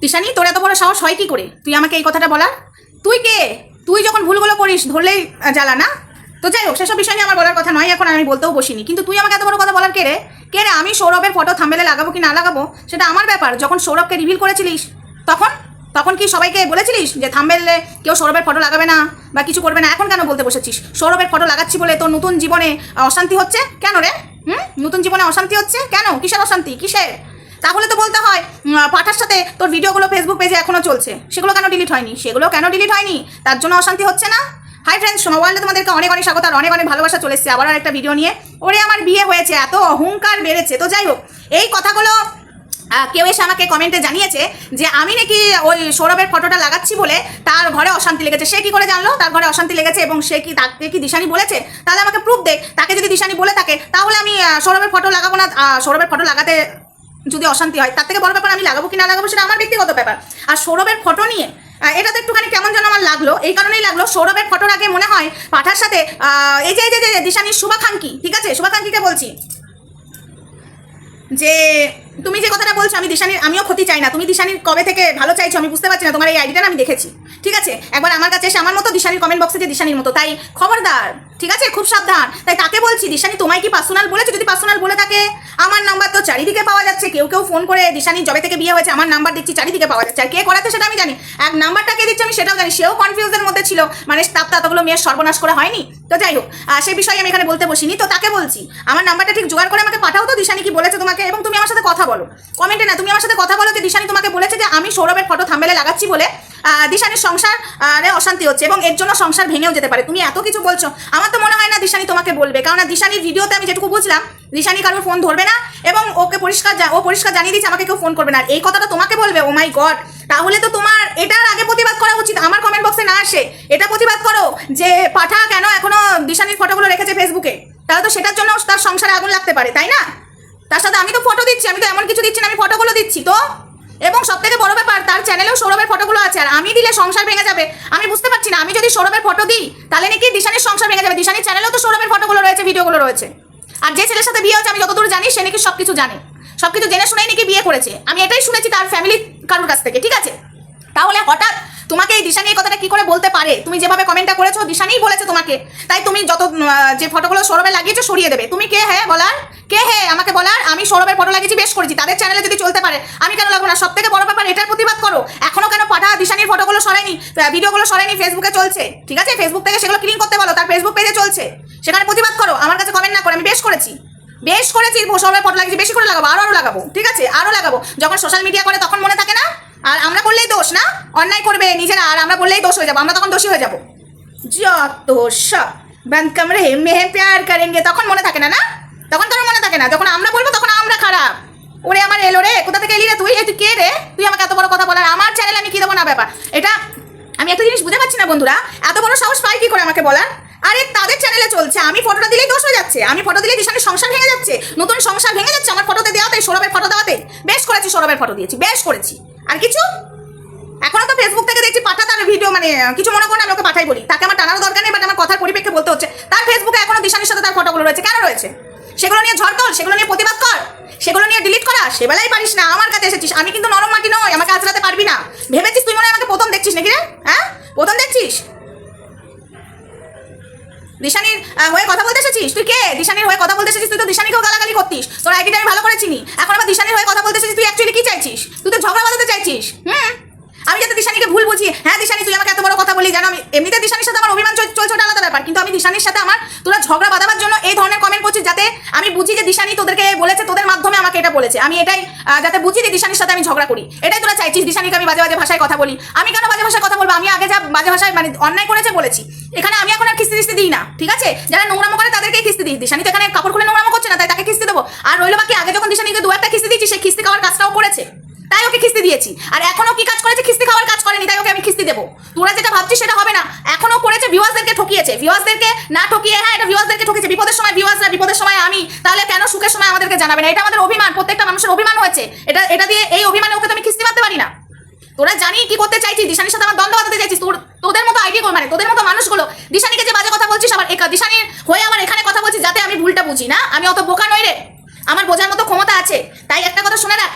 তিশানি, তোর এত বড় সাহস হয় কি করে? তুই আমাকে এই কথাটা বলার? তুই কে? তুই যখন ভুলগুলো করিস, ধরলেই জ্বালা, না? তো যাই হোক, সেসব বিষয় নিয়ে আমার বলার কথা নয়, এখন আমি বলতেও বসিনি। কিন্তু তুই আমাকে এত বড় কথা বলার কে রে? কে রে, আমি সৌরভের ফটো থাম্বেলে লাগাবো কি না লাগাবো? সেটা আমার ব্যাপার। যখন সৌরভকে রিভিল করেছিলিস, তখন? তখন কি সবাইকে বলেছিলিস যে থাম্বেলে কেউ সৌরভের ফটো লাগাবে না বা কিছু করবে না? এখন কেন বলতে বসেছিস? সৌরভের ফটো লাগাচ্ছি বলে তোর নতুন জীবনে অশান্তি হচ্ছে? কেন রে? হুম? নতুন জীবনে অশান্তি হচ্ছে? কেন? কিসের অশান্তি? কিসের? তাহলে তো বলতে হয় পাঠার সাথে তোর ভিডিওগুলো ফেসবুক পেজে এখনও চলছে। সেগুলো কেন ডিলিট হয়নি? সেগুলো কেন ডিলিট হয়নি? তার জন্য অশান্তি হচ্ছে না? হাই ফ্রেন্ডস সোমা তোমাদেরকে অনেক অনেক স্বাগত আর অনেক অনেক ভালোবাসা চলে এসেছে আবার একটা ভিডিও নিয়ে। ওরে, আমার বিয়ে হয়েছে, এত অহংকার বেড়েছে। তো যাই হোক, এই কথাগুলো কেউ এসে আমাকে কমেন্টে জানিয়েছে যে, আমি নাকি ওই সৌরভের ফটোটা লাগাচ্ছি বলে তার ঘরে অশান্তি লেগেছে। সে কি করে জানলো? তার ঘরে অশান্তি লেগেছে এবং সে কি তাকে কি দিশানি বলেছে? তাহলে আমাকে প্রুফ দেখ তাকে যদি দিশানি বলে থাকে, তাহলে আমি সৌরভের ফটো লাগাবো না সৌরভের ফটো লাগাতে যদি অশান্তি হয়, তার থেকে বড় ব্যাপার আমি লাগাবো কি না লাগাবো সেটা আমার ব্যক্তিগত ব্যাপার। আর সৌরভের ফটো নিয়ে এটা তো একটুখানি কেমন যেন আমার লাগল, এই কারণেই লাগল সৌরভের ফটোর আগে মনে হয় পাঠার সাথে এই যে এই যে, দিশানির শুভাকাঙ্ক্ষী, ঠিক আছে? শুভাকাঙ্ক্ষীকে বলছি। যে তুমি যে কথাটা বলছো, আমি দিশানির, আমিও ক্ষতি চাই না। তুমি দিশানির কবে থেকে ভালো চাইছো আমি বুঝতে পারছি না, তোমার এই আইডিটা আমি দেখেছি। ঠিক আছে? একবার আমার কাছে এসে আমার মতো দিশানির কমেন্ট বক্সে যে দিশানির মতো। তাই খবরদার, ঠিক আছে? খুব সাবধান। তাই তাকে বলছি, দিশানি তোমায় কি পার্সোনাল বলেছে? যদি পার্সোনাল বলে থাকে, আমার নাম্বার তো চারিদিকে পাওয়া যাচ্ছে। কেউ কেউ ফোন করে, দিশানির জবে থেকে বিয়ে হয়েছে, আমার নাম্বার দিচ্ছি, চারিদিকে পাওয়া যাচ্ছে। আর কে করাতে সেটা আমি জানি। এক নাম্বারটা কে দিচ্ছে আমি সেটাও জানি। সেও কনফিউজের মধ্যে ছিল। মানে তার তো মেয়ের সর্বনাশ করা হয়নি। তো যাই হোক সেই বিষয়ে আমি এখানে বলতে বসিনি। তো তাকে বলছি, আমার নাম্বারটা ঠিক জোগাড় করে আমাকে পাঠাও তো, দিশানি কি বলেছে তোমাকে, এবং তুমি আমার সাথে কথা বলো। কমেন্টে না, তুমি আমার সাথে কথা বলো যে দিশানি তোমাকে বলেছে যে আমি সৌরভের ফটো থাম্বেলে লাগাচ্ছি বলে দিশানির সংসার অশান্তি হচ্ছে এবং এর জন্য সংসার ভেঙেও যেতে পারে। তুমি এত কিছু বলছো, আমার তো মনে হয় না দিশানি তোমাকে বলবে কারণ দিশানির ভিডিওতে আমি যেটুকু বুঝলাম, দিশানি কারোর ফোন ধরবে না এবং ওকে পরিষ্কার ও পরিষ্কার জানিয়ে দিচ্ছে, আমাকে কেউ ফোন করবে না। এই কথাটা তোমাকে বলবে ও মাই গড তাহলে তো তোমার এটার আগে প্রতিবাদ করা উচিত, আমার কমেন্ট বক্সে না আসে। এটা প্রতিবাদ করো যে পাঠা কেন এখনও দিশানির ফটোগুলো রেখেছে ফেসবুকে তাহলে তো সেটার জন্য তার সংসারে আগুন লাগতে পারে, তাই না? তার সাথে আমি তো ফটো দিচ্ছি, আমি তো এমন কিছু দিচ্ছি না, আমি ফটোগুলো দিচ্ছি তো। এবং সব থেকে বড় ব্যাপার, তার চ্যানেলেও সৌরভের ফটোগুলো আছে, আর আমি দিলে সংসার ভেঙে যাবে। আমি বুঝতে পারছি না, আমি যদি সৌরভের ফটো দিই, তাহলে নাকি দিশানির সংসার ভেঙে যাবে। দিশানির চ্যানেলেও তো সৌরভের ফটোগুলো রয়েছে ভিডিওগুলো রয়েছে। আর যে ছেলের সাথে বিয়ে হচ্ছে আমি যতদূর জানি, সে নাকি সব কিছু জানে। সব কিছু জেনে শুনেই নাকি বিয়ে করেছে। আমি এটাই শুনেছি তার ফ্যামিলি কারোর কাছ থেকে, ঠিক আছে? তাহলে হঠাৎ তোমাকে এই দিশানি এই কথাটা কি করে বলতে পারে? তুমি যেভাবে কমেন্টটা করেছ, দিশানিই বলেছে তোমাকে। তাই তুমি যত যে ফটোগুলো সৌরভে লাগিয়েছো সরিয়ে দেবে। তুমি কে হ্যাঁ বলার? কে হে আমাকে বলার? আমি সৌরভের ফটো লাগিয়েছি, বেশ করেছি। তাদের চ্যানেলে যদি চলতে পারে, আমি কেন লাগবো না? সব থেকে বড় ব্যাপার, এটার প্রতিবাদ করো। এখনও কেন পাঠা দিশানির ফটোগুলো সরাইনি ভিডিওগুলো সরাইনি ফেসবুকে চলছে। ঠিক আছে? ফেসবুক থেকে সেগুলো ক্লিন করতে বলো, তার ফেসবুক পেজে চলছে। সেখানে প্রতিবাদ করো, আমার কাছে কমেন্ট না করে, আমি বেশ করেছি। বেশ করেছি সৌরভের ফটো লাগিয়েছি, বেশি করে লাগাবো, আরও আরও লাগাবো। ঠিক আছে? আরও লাগাবো। যখন সোশ্যাল মিডিয়া করে, তখন মনে থাকে না? আর আমরা করলেই দোষ না? অন্যায় করবে নিজেরা, আর আমরা বললেই দোষ হয়ে যাব, আমরা তখন দোষী হয়ে যাব। যত সব বন্ধ কামড়ে মেহে প্যার করেঙ্গে, তখন মনে থাকে না না? তখন কারও মনে থাকে না, যখন আমরা বলব তখন আমরা খারাপ। ওরে আমার এলো রে, কোথা থেকে এলি রে তুই? তুই কে রে? তুই আমাকে এত বড় কথা বলার, আমার চ্যানেল আমি কি দেবো না ব্যাপার। এটা আমি একটা জিনিস বুঝতে পারছি না বন্ধুরা, এত বড় সাহস পাই কি করে আমাকে বলার? আরে তাদের চ্যানেলে চলছে, আমি ফটোটা দিলেই দোষ হয়ে যাচ্ছে, আমি ফটো দিলেই দিশানের সংসার ভেঙে যাচ্ছে, নতুন সংসার ভেঙে যাচ্ছে আমার ফটোতে দেওয়াতে, সৌরভের ফটো দেওয়াতে। বেশ করেছি, সৌরভের ফটো দিয়েছি, বেশ করেছি। আর কিছু? এখনও তো ফেসবুক থেকে দেখছি পাঠা তার ভিডিও মানে কিছু মনে করো আমি ওকে পাঠাই বলি। তাকে আমার টানারও দরকার নেই বাট আমার কথার পরিপ্রেক্ষে বলতে হচ্ছে। তার ফেসবুকে এখনও দিশানির সাথে তার ফটোগুলো রয়েছে। কেন রয়েছে? সেগুলো নিয়ে ঝড় তোল, সেগুলো নিয়ে প্রতিবাদ কর, সেগুলো নিয়ে ডিলিট করা, সেবেলাই পারিস না, আমার কাছে এসেছিস। আমি কিন্তু নরম মাটি নয় আমাকে আঁচড়াতে পারবি না। ভেবেছিস তুই মনে আমাকে প্রথম দেখছিস নাকি রে? হ্যাঁ? প্রথম দেখছিস? দিশানির হয়ে কথা বলতে এসেছিস? তুই কে? দিশানির হয়ে কথা বলতে এসেছিস? তুই তো দিশানিকেও গালাগালি করতিস। তোর আইডিটা আমি ভালো করে চিনি। এখন আবার দিশানির হয়ে কথা বলতে এসেছিস, তুই অ্যাকচুয়ালি কি চাইছিস তুই তো ঝগড়া বাঁধাতে চাইছিস হুম আমি যাতে বুঝি হ্যাঁ দিশানি, তুই আমাকে এত বড় কথা বলি জানো, আমি এমনিতে দিশানির সাথে আমার অভিমান চল- চলছে ওটা আলাদা ব্যাপার, কিন্তু আমি দিশানির সাথে আমার তোরা ঝগড়া বাঁধাবার জন্য এই ধরনের কমেন্ট করছিস যাতে আমি বুঝি যে দিশানি তোদেরকে বলেছে, তোদের মাধ্যমে আমাকে এটা বলেছে। আমি এটাই যাতে বুঝি যে দিশানির সাথে আমি ঝগড়া করি। এটাই তোরা চাইছিস দিশানিকে আমি বাজে বাজে ভাষায় কথা বলি। আমি কেন বাজে ভাষায় কথা বলব? আমি আগে যা বাজে ভাষায় মানে অন্যায় করেছে বলেছি। এখানে আমি এখন আর কিস্তি কিস্তি দিই না, ঠিক আছে? যারা নোংরামো করে তাদেরকেই কিস্তি দিই। দিশানি তো এখানে কাপড় খুলে নোংরামো করছে না, তাই তাকে কিস্তি দেবো। আর রইল বাকি, আগে যখন দিশানিকে দু একটা কিস্তি দিয়েছি সে কিস্তি খাওয়ার কাজটাও করেছে। তাই ওকে কিস্তি দিয়েছি। আর এখনও কি কাজ করেছে? কিস্তি খাওয়ার কাজ করেনি, তাই ওকে আমি কিস্তি দেবো। তোরা যেটা ভাবছিস সেটা হবে না। এখনও করেছে ভিউয়ার্সদেরকে ঠকিয়েছে। ভিউয়ার্সদেরকে না ঠকিয়ে হ্যাঁ এটা ভিউয়ার্সদেরকে ঠকিয়েছে। বিপদের সময় ভিউয়ার্সরা বিপদের সময় আমি। তাহলে কেন সুখের সময় আমাদেরকে জানাবে না? এটা আমাদের অভিমান, প্রত্যেকটা মানুষের অভিমান হয়েছে। এটা এটা দিয়ে এই অভিমানে ওকে তো আমি কিস্তি মারতে পারি না। তোরা জানি কি করতে চাইছিস, দিশানির সাথে আমার দ্বন্দ্ব বাঁধাতে চাইছিস। তোর, তোদের মতো আইডিয়া মানে তোদের মতো মানুষগুলো, দিশানিকে যে বাজে কথা বলছিস একা দিশানির হয়ে আমার এখানে কথা বলছিস, যাতে আমি ভুলটা বুঝি, না? আমি অত বোকা নই রে। আমার বোঝার মতো ক্ষমতা আছে। তাই একটা কথা শুনে রাখ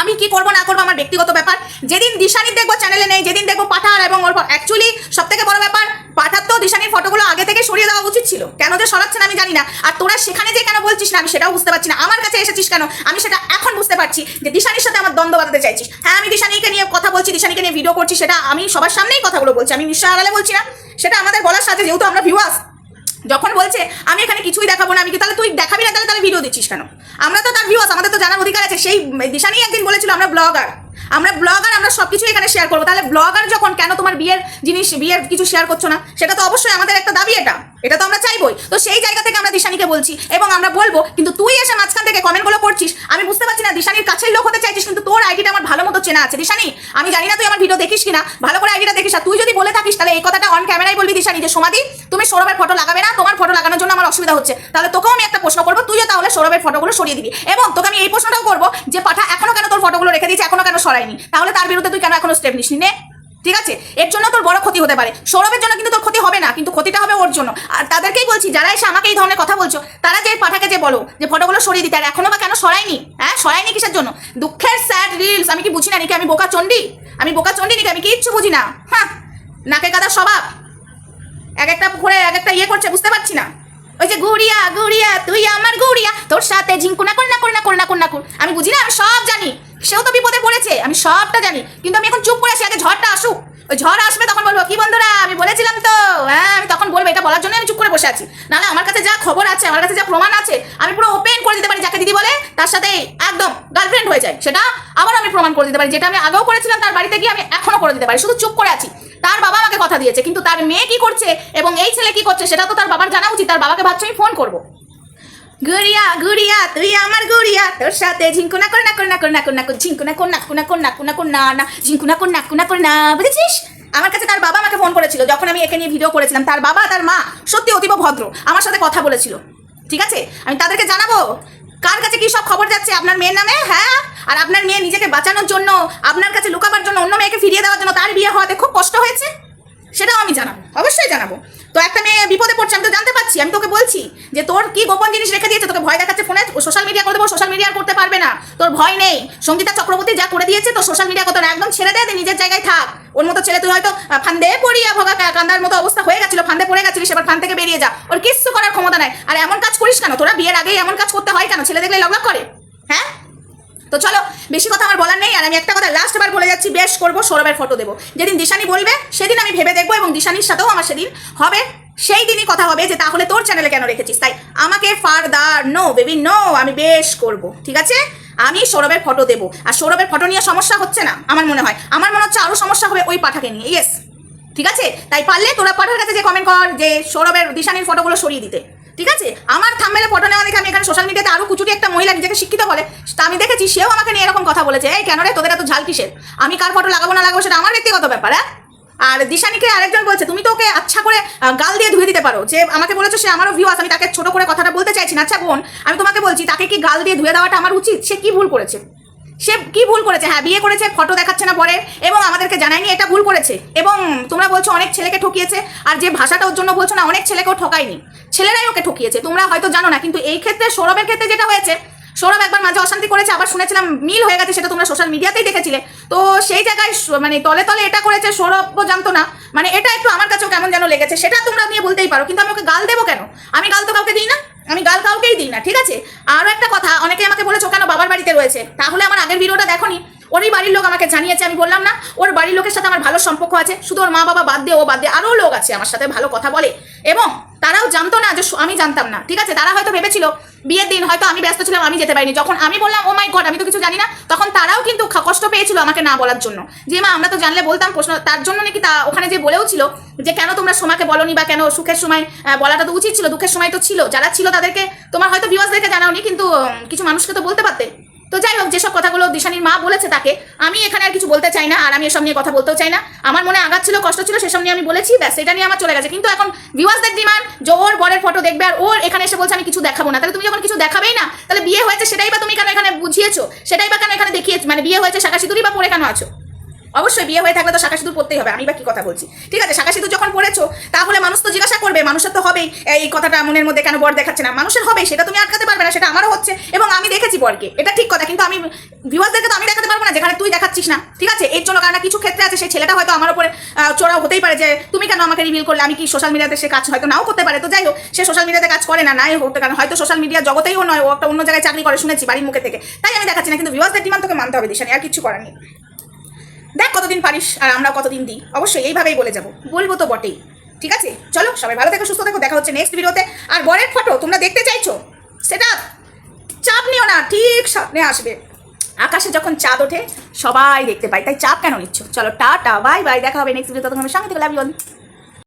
আমি কি করব, না করব আমার ব্যক্তিগত ব্যাপার? যেদিন দিশানির দেখব চ্যানেলে নেই, যেদিন দেখব পাঠার এবং ওর অ্যাকচুয়ালি সব থেকে বড় ব্যাপার পাঠার তো দিশানির ফটোগুলো আগে থেকে সরিয়ে দেওয়া উচিত ছিল। কেন যে সরাচ্ছে না আমি জানি না। আর তোরা সেখানে যে কেন বলছিস না? আমি সেটাও বুঝতে পারছি না। আমার কাছে এসেছিস কেন? আমি সেটা এখন বুঝতে পারছি যে দিশানির সাথে আমার দ্বন্দ্ব বাঁধাতে চাইছিস। হ্যাঁ আমি দিশানিকে নিয়ে কথা বলছি, দিশানিকে নিয়ে ভিডিও করছি, সেটা আমি সবার সামনেই কথাগুলো বলছি। আমি নিশ্চয় আড়ালে বলছি না। সেটা আমাদের বলার সাথে যেহেতু আমরা ভিউয়ার্স যখন বলছে, আমি এখানে কিছুই দেখাবো না, আমি কি তাহলে তুই দেখাবি না, তাহলে তাহলে ভিডিও দিচ্ছিস কেন? আমরা তো তার ভিউয়ার্স আমাদের তো জানার অধিকার আছে। সেই দিশা নিয়ে একদিন বলেছিল, আমরা ব্লগার আমরা ব্লগার আমরা সব কিছু এখানে শেয়ার করব। তাহলে ব্লগার যখন, কেন তোমার বিয়ের জিনিস, বিয়ের কিছু শেয়ার করছ না? সেটা তো অবশ্যই আমাদের একটা দাবি এটা। এটা তো আমরা চাইবই। তো সেই জায়গা থেকে আমরা দিশানিকে বলছি এবং আমরা বলব, কিন্তু তুই এসে মাঝখান থেকে কমেন্টগুলো করছিস, আমি বুঝতে পারছি না, দিশানির কাছের লোক হতে চাইছিস, কিন্তু তোর আইডিটা আমার ভালো মতো চেনা আছে। দিশানি, আমি জানি না তুই আমার ভিডিও দেখিস কিনা, ভালো করে আইডিটা দেখিস। তুই যদি বলে থাকিস, তাহলে এই কথাটা অন ক্যামেরায় বলবি দিশানি যে সমাধি তুমি সৌরভের ফটো লাগাবে না, তোমার ফটো লাগানোর জন্য আমার অসুবিধা হচ্ছে। তাহলে তোকেও আমি একটা প্রশ্ন করব, তুইও তাহলে সৌরভের ফটোগুলো সরিয়ে দিবি। এবং তোকে আমি এই প্রশ্নটাও করব যে, পাঠা, এখনও কেন ফটোগুলো রেখে দিয়েছে, এখনও কেন সরাইনি তাহলে তার বিরুদ্ধে তুই কেন এখনও স্টেপ নিসনি? নে। ঠিক আছে? এর জন্য তোর বড় ক্ষতি হতে পারে। সৌরভের জন্য কিন্তু তোর ক্ষতি হবে না, কিন্তু ক্ষতিটা হবে ওর জন্য। আর তাদেরকেই বলছি, যারা এসে আমাকে এই ধরনের কথা বলছো, তারা যে পাঠাকে যে বলো, যে ফটোগুলো সরিয়ে দিতে, আর এখনও বা কেন সরাইনি হ্যাঁ সরাইনি কিসের জন্য? দুঃখের স্যাড রিলস আমি কি বুঝি না, নাকি আমি বোকা চণ্ডী? আমি বোকা চণ্ডী নাকি? আমি কিচ্ছু বুঝি না। হ্যাঁ নাকে কাদা স্বভাব। এক একটা করে এক একটা ইয়ে করছে, বুঝতে পারছি না। ওই যে গুড়িয়া গুড়িয়া, তুই আমার গুড়িয়া, তোর সাথে ঝিঙ্কুনা কর না কর না কর না কর না কর আমি বুঝি না, আমি সব জানি। সেও তো বিপদে পড়েছে, আমি সবটা জানি। কিন্তু আমি এখন চুপ করে আছি, আগে ঝড়টা আসুক। ওই ঝড় আসবে তখন বলব, কি বন্ধুরা, আমি বলেছিলাম তো। হ্যাঁ আমি তখন বলব, এটা বলার জন্য আমি চুপ করে বসে আছি। নাহলে আমার কাছে যা খবর আছে, আমার কাছে যা প্রমাণ আছে, আমি পুরো ওপেন করে দিতে পারি, যাকে দিদি বলে, তার সাথে একদম গার্লফ্রেন্ড হয়ে যায়। সেটা আবার আমি প্রমাণ করে দিতে পারি। যেটা আমি আগেও করেছিলাম, তার বাড়িতে গিয়ে আমি এখনও করে দিতে পারি। শুধু চুপ করে আছি। তার বাবা আমাকে কথা দিয়েছে, কিন্তু তার মেয়ে কি করছে এবং এই ছেলে কি করছে, সেটা তো তার বাবার জানা উচিত। তার বাবাকে ভাবছি আমি ফোন করব। গুড়িয়া গুড়িয়া তুই আমার গুড়িয়া তোর সাথে ঝিঙ্কুনা কর না কর না কর না কর না কর ঝিঙ্কুনা কর না কুনা কর না কুনা কর না না ঝিঙ্কুনা কর না কুনা কর না বুঝেছিস আমার কাছে তার বাবা আমাকে ফোন করেছিল যখন আমি একে নিয়ে ভিডিও করেছিলাম তার বাবা তার মা সত্যি অতীব ভদ্র আমার সাথে কথা বলেছিল ঠিক আছে আমি তাদেরকে জানাব কার কাছে কি সব খবর যাচ্ছে আপনার মেয়ের নামে হ্যাঁ আর আপনার মেয়ে নিজেকে বাঁচানোর জন্য আপনার কাছে লুকাবার জন্য অন্য মেয়েকে ফিরিয়ে দেওয়ার জন্য তার বিয়ে হওয়াতে খুব কষ্ট হয়েছে সেটাও আমি জানাব অবশ্যই জানাব তো একটা মেয়ে বিপদে পড়ছে, আমি তো জানতে পারছি, আমি তোকে বলছি যে তোর কি গোপন জিনিস রেখে দিয়েছে? তোকে ভয় দেখাচ্ছে ফোনে সোশ্যাল মিডিয়া করে দেবো সোশ্যাল মিডিয়া করতে পারবে না। তোর ভয় নেই। সঙ্গীতা চক্রবর্তী যা করে দিয়েছে তো সোশ্যাল মিডিয়া করতে না একদম ছেড়ে দে তুই নিজের জায়গায় থাক। ওর মতো ছেলে তুই হয়তো ফান্দে পড়িয়া ভগা কান্দার মতো অবস্থা হয়ে গেছিল, ফান্দে পড়ে গেছিলিস, এবার ফান থেকে বেরিয়ে যা। ওর কিচ্ছু করার ক্ষমতা নাই। আর এমন কাজ করিস কেন? তোরা বিয়ের আগেই এমন কাজ করতে হয় কেন? ছেলে দেখলে লগলগ করে। হ্যাঁ? তো চলো, বেশি কথা আমার বলার নেই, আর আমি একটা কথা লাস্ট বার বলে যাচ্ছি, বেশ করব, সৌরভের ফটো দেবো। যেদিন দিশানি বলবে, সেদিন আমি ভেবে দেখব এবং দিশানির সাথেও আমার সেদিন হবে। সেই দিনই কথা হবে যে, তাহলে তোর চ্যানেলে কেন রেখেছিস? তাই আমাকে ফারদার নো বেবি নো আমি বেশ করব, ঠিক আছে? আমি সৌরভের ফটো দেবো। আর সৌরভের ফটো নিয়ে সমস্যা হচ্ছে না, আমার মনে হয়। আমার মনে হচ্ছে আরও সমস্যা হবে ওই পাঠাকে নিয়ে ইয়েস ঠিক আছে? তাই পারলে তোরা পাঠার কাছে যে কমেন্ট কর যে, সৌরভের, দিশানির ফটোগুলো সরিয়ে দিতে। ঠিক আছে? আমার থাম্বেলে ফটো নেওয়া দেখে আমি এখানে সোশ্যাল মিডিয়াতে আরও কুচুরি একটা মহিলা নিজেকে শিক্ষিত বলে, তা আমি দেখেছি, সেও আমাকে নিয়ে এরকম কথা বলেছে, এই কেন রে, তোদের এত ঝাল কিসের? আমি কার ফটো লাগাবো না লাগাবো সেটা আমার ব্যক্তিগত ব্যাপার হ্যাঁ? আর দিশানিকে আরেকজন বলছে, তুমি তো ওকে আচ্ছা করে গাল দিয়ে ধুয়ে দিতে পারো। যে আমাকে বলেছ সে আমারও ভিউ আমি তাকে ছোট করে কথাটা বলতে চাইছি না আচ্ছা বোন, আমি তোমাকে বলছি, তাকে কি গাল দিয়ে ধুয়ে দেওয়াটা আমার উচিত? সে কি ভুল করেছে? সে কি ভুল করেছে? হ্যাঁ বিয়ে করেছে, ফটো দেখাচ্ছে না পরে, এবং আমাদেরকে জানায়নি এটা ভুল করেছে। এবং তোমরা বলছো অনেক ছেলেকে ঠকিয়েছে, আর যে ভাষাটা ওর জন্য বলছো না, অনেক ছেলেকেও ঠকায়নি। ছেলেরাই ওকে ঠকিয়েছে, তোমরা হয়তো জানো না, কিন্তু এই ক্ষেত্রে, সৌরভের ক্ষেত্রে যেটা হয়েছে, সৌরভ একবার মাঝে অশান্তি করেছে, আবার শুনেছিলাম মিল হয়ে গেছে, সেটা তোমরা সোশ্যাল মিডিয়াতেই দেখেছিলে। তো সেই জায়গায় মানে তলে তলে এটা করেছে, সৌরভও জানতো না। মানে এটা একটু আমার কাছেও কেমন যেন লেগেছে, সেটা তোমরা নিয়ে বলতেই পারো, কিন্তু আমি ওকে গাল দেবো কেন? আমি গাল তো কাউকে দিই না, আমি গাল কাউকেই দিই না, ঠিক আছে? আরও একটা কথা, অনেকে আমাকে বলেছ কেন বাবার বাড়িতে রয়েছে। তাহলে আমার আগের ভিডিওটা দেখোনি। ওরই বাড়ির লোক আমাকে জানিয়েছে, আমি বললাম না, ওর বাড়ির লোকের সাথে আমার ভালো সম্পর্ক আছে, শুধু ওর মা বাবা বাদ দিয়ে, ও বাদ দিয়ে আরও লোক আছে আমার সাথে ভালো কথা বলে। এবং তারাও জানতো না যে আমি জানতাম না, ঠিক আছে? তারা হয়তো ভেবেছিল, বিয়ের দিন হয়তো আমি ব্যস্ত ছিলাম, আমি যেতে পারিনি। যখন আমি বললাম, ও মাই গড, আমি তো কিছু জানি না, তখন তারাও কিন্তু কষ্ট পেয়েছিল আমাকে না বলার জন্য। যে, মা, আমরা তো জানলে বলতাম প্রশ্ন, তার জন্য নাকি তা ওখানে যে বলেও ছিল, যে, কেন তোমরা সোমাকে বলনি বা কেন সুখের সময় বলাটা তো উচিত ছিল, দুঃখের সময় তো ছিল। যারা ছিল তাদেরকে, তোমার হয়তো ভিউয়ার্সদেরকে জানাওনি, কিন্তু কিছু মানুষকে তো বলতে পারতে। তো যাই হোক, যেসব কথাগুলো দিশানির মা বলেছে তাকে, আমি এখানে আর কিছু বলতে চাই না, আর আমি এসব নিয়ে কথা বলতেও চাই না। আমার মনে আঘাত ছিল, কষ্ট ছিল, সেসব নিয়ে আমি বলেছি, ব্যাস, এটা নিয়ে আমার চলে গেছে। কিন্তু এখন ভিউয়ার্সদের ডিমান্ড যে ওর বরের ফটো দেখবে, আর ওর এখানে এসে বলছে, আমি কিছু দেখাবো না। তাহলে তুমি যখন কিছু দেখাবেই না, তাহলে বিয়ে হয়েছে সেটাই বা তুমি কেন এখানে বুঝিয়েছো? সেটাই বা কেন এখানে দেখিয়েছো মানে বিয়ে হয়েছে শাখা সিঁদুরি বা পরে কেন আছো? অবশ্যই বিয়ে হয়ে থাকলে তো শাখা সিঁদুর পড়তেই হবে, আমি বা কি কথা বলছি? ঠিক আছে শাখা সিঁদুর যখন পড়েছো, তাহলে মানুষ তো জিজ্ঞাসা করবে মানুষের তো হবেই। এই কথাটা মনের মধ্যে কেন বর দেখাচ্ছে না? মানুষের হবেই, সেটা তুমি আটকাতে পারবে না, সেটা আমারও হচ্ছে, এবং আমি দেখেছি বরকে। এটা ঠিক কথা, কিন্তু আমি ভিউয়ার্সদেরকে তো আমি দেখাতে পারব না, যেখানে তুই দেখাচ্ছিস না। ঠিক আছে, এর জন্য কারণ কিছু ক্ষেত্রে আছে, সেই ছেলেটা হয়তো আমার উপরে চড়াও হতেই পারে যে, তুমি কেন আমাকে রিভিল করলে? আমি কি সোশ্যাল মিডিয়াতে সে কাজ হয়তো নাও করতে পারে? তো যাই হোক, সে সোশ্যাল মিডিয়াতে কাজ করে না, নাই হতে কারণ হয়তো সোশ্যাল মিডিয়া জগতেই ও নয়, ও একটা অন্য জায়গায় চাকরি করে, শুনেছি, বাড়ির মুখে থেকে। তাই আমি দেখাচ্ছি না, কিন্তু ভিউয়ার্সদের ডিমান্ড তোকে মানতে হবে, দিশানি, আর কিছু করার নেই। কতদিন পারিস আর আমরা কতদিন দিই? অবশ্যই এইভাবেই বলে যাব। বলব তো বটেই। ঠিক আছে? চলো, সবাই ভালো থেকো, সুস্থ থেকো, দেখা হচ্ছে নেক্সট ভিডিওতে আর বরের ফটো তোমরা দেখতে চাইছো? সেটা চাপ নিও না, ঠিক সামনে আসবে। আকাশে যখন চাঁদ ওঠে, সবাই দেখতে পাই তাই চাপ কেন নিচ্ছ? চলো, টাটা বাই বাই দেখা হবে নেক্সট ভিডিওতে তোমার সঙ্গে থেকে লাভ